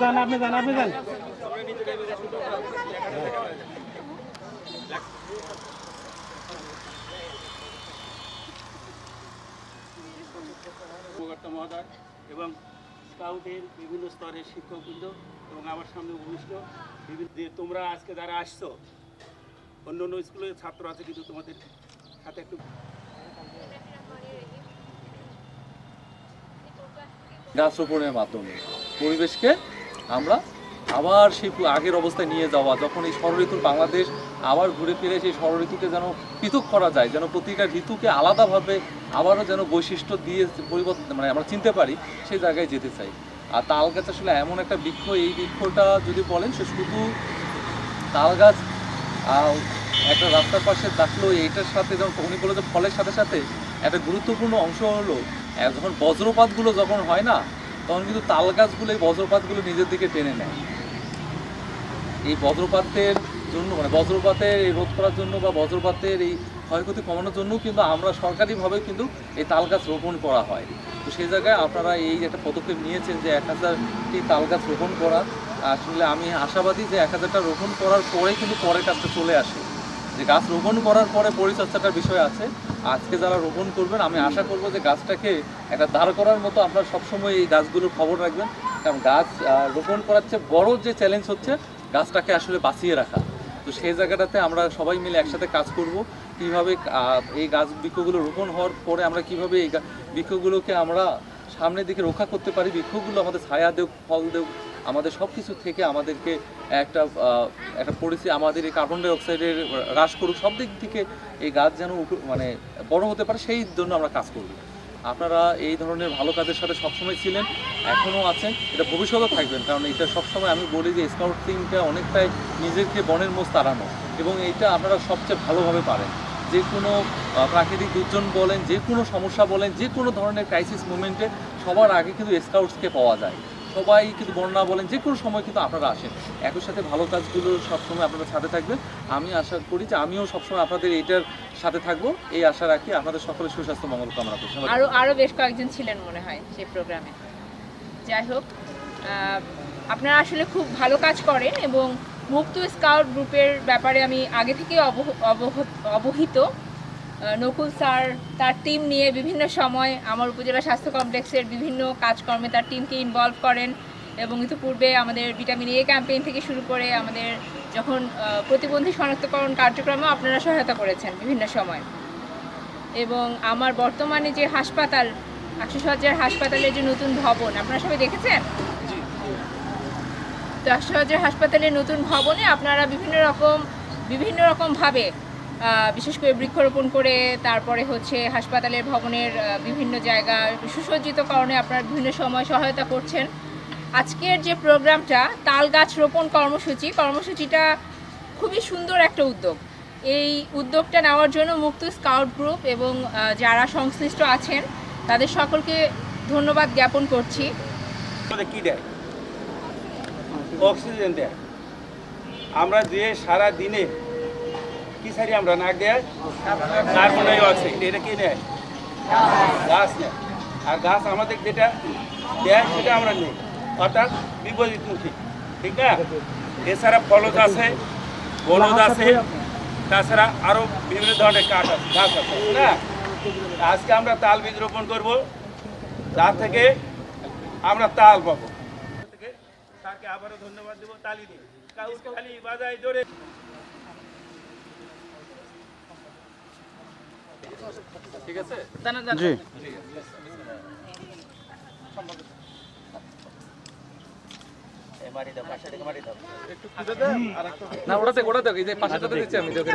যান আপনি যান আপনি যান মহোদয় এবং স্কাউটের বিভিন্ন স্তরের শিক্ষকবৃন্দ এবং আমার সামনে উপবিষ্ট বিভিন্ন যে তোমরা আজকে যারা আসছো অন্য অন্য স্কুলের ছাত্র আছে কিন্তু তোমাদের সাথে একটু গাছ রোপণের মাধ্যমে পরিবেশকে আমরা আবার সেই আগের অবস্থায় নিয়ে যাওয়া, যখন এই ষড়ঋতুর বাংলাদেশ আবার ঘুরে ফিরে সেই ষড়ঋতুকে যেন পৃথক করা যায়, যেন প্রতিটা ঋতুকে আলাদাভাবে আবারও যেন বৈশিষ্ট্য দিয়ে পরিবর্তন মানে আমরা চিনতে পারি সেই জায়গায় যেতে চাই। আর তাল গাছ আসলে এমন একটা বৃক্ষ, এই বৃক্ষটা যদি বলেন, সে শুধু তাল গাছ একটা রাস্তার পাশে থাকল এইটার সাথে যখন উনি বলে যে ফলের সাথে সাথে, একটা গুরুত্বপূর্ণ অংশ হলো যখন বজ্রপাতগুলো যখন হয় না তখন কিন্তু তাল গাছগুলো, এই বজ্রপাতগুলো নিজের দিকে টেনে নেয়। এই বজ্রপাতের জন্য মানে বজ্রপাতের এই রোধ করার জন্য বা বজ্রপাতের এই ক্ষয়ক্ষতি কমানোর জন্য কিন্তু আমরা সরকারিভাবে কিন্তু এই তাল গাছ রোপণ করা হয়। তো সেই জায়গায় আপনারা এই একটা পদক্ষেপ নিয়েছেন যে এক হাজারটি তাল গাছ রোপণ করা, আসলে আমি আশাবাদী যে এক হাজারটা রোপণ করার পরে কিন্তু পরের কাজটা চলে আসে। যে গাছ রোপণ করার পরে পরিচর্যাটার বিষয় আছে। আজকে যারা রোপণ করবেন, আমি আশা করব যে গাছটাকে একটা দাঁড় করার মতো আপনারা সবসময় এই গাছগুলোর খবর রাখবেন। কারণ গাছ রোপণ করার চেয়ে বড় যে চ্যালেঞ্জ হচ্ছে, গাছটাকে আসলে বাঁচিয়ে রাখা। তো সেই জায়গাটাতে আমরা সবাই মিলে একসাথে কাজ করব। কীভাবে এই গাছ বৃক্ষগুলো রোপণ হওয়ার পরে আমরা কীভাবে এই বৃক্ষগুলোকে আমরা সামনের দিকে রক্ষা করতে পারি, বৃক্ষগুলো আমাদের ছায়া দেওক ফল দেওক আমাদের সব কিছু থেকে আমাদেরকে একটা একটা পরিস্থিতি আমাদের এই কার্বন ডাই অক্সাইডের হ্রাস করুক, সব দিক থেকে এই গাছ যেন মানে বড় হতে পারে, সেই জন্য আমরা কাজ করব। আপনারা এই ধরনের ভালো কাজের সাথে সবসময় ছিলেন, এখনও আছেন, এটা ভবিষ্যতেও থাকবেন, কারণ এটা সবসময় আমি বলি যে স্কাউট স্কাউটিংটা অনেকটাই নিজেকে বনের মোষ তাড়ানো, এবং এইটা আপনারা সবচেয়ে ভালোভাবে পারেন। যে কোনো প্রাকৃতিক দুর্যোগ বলেন, যে কোনো সমস্যা বলেন, যে কোনো ধরনের ক্রাইসিস মুভমেন্টে সবার আগে কিন্তু স্কাউটসকে পাওয়া যায়। সবাই কিন্তু বন্যা বলেন, যে কোনো সময় কিন্তু আপনারা আসেন। একই সাথে ভালো কাজগুলো সবসময় আপনাদের সাথে থাকবে আমি আশা করি যে আমিও সবসময় আপনাদের এইটার সাথে থাকব। এই আশা রাখি আপনাদের সকলের সুস্বাস্থ্য, মঙ্গল কামনা করছি সবাই আরও আরও বেশ কয়েকজন ছিলেন মনে হয় সেই প্রোগ্রামে। যাই হোক আপনারা আসলে খুব ভালো কাজ করেন এবং মুক্ত স্কাউট গ্রুপের ব্যাপারে আমি আগে থেকে অবহ- অবহ- অবহিত। নকুল স্যার তার টিম নিয়ে বিভিন্ন সময় আমার উপজেলা স্বাস্থ্য কমপ্লেক্সের বিভিন্ন কাজকর্মে তার টিমকে ইনভলভ করেন এবং ইতিপূর্বে আমাদের ভিটামিন এ ক্যাম্পেইন থেকে শুরু করে আমাদের যখন প্রতিবন্ধী শনাক্তকরণ কার্যক্রমে আপনারা সহায়তা করেছেন বিভিন্ন সময়। এবং আমার বর্তমানে যে হাসপাতাল একশো সজ্জার হাসপাতালের যে নতুন ভবন আপনারা সবাই দেখেছেন? তো একশো সজ্জার হাসপাতালের নতুন ভবনে আপনারা বিভিন্ন রকম বিভিন্ন রকমভাবে বিশেষ করে বৃক্ষরোপণ করে, তারপরে হচ্ছে হাসপাতালের ভবনের বিভিন্ন জায়গা সুসজ্জিত কারণে আপনারা বিভিন্ন সময় সহায়তা করছেন। আজকের যে প্রোগ্রামটা তাল গাছ রোপণ কর্মসূচি, কর্মসূচিটা খুবই সুন্দর একটা উদ্যোগ। এই উদ্যোগটা নেওয়ার জন্য মুক্ত স্কাউট গ্রুপ এবং যারা সংশ্লিষ্ট আছেন, তাদের সকলকে ধন্যবাদ জ্ঞাপন করছি। কি দেয়? অক্সিজেন দেয়। আমরা যে সারা দিনে কি সারি আমরা? নাক দেয়? কার্বন ডাই অক্সাইড এটা কি নেয়? গাছ নেয়। আর গাছ আমাদের যেটা দেয়, সেটা আমরা নেই। অর্থাৎ বিপরীতমুখী। ঠিক না? এছাড়া ফলজ আছে বলদ আছে, তাছাড়া আরও বিভিন্ন ধরনের কাঠ আছে গাছ আছে না? আজকে আমরা তাল বীজ রোপণ করব। তার থেকে আমরা তাল পাবো। তাকে আবারও ধন্যবাদ দেবো তালি দিয়ে। কাউ তালি বাজায় জোরে ঠিক আছে? জি। না ওটাতে ওটাতে এই যে পাশেটাতে দিচ্ছি আমি দেখে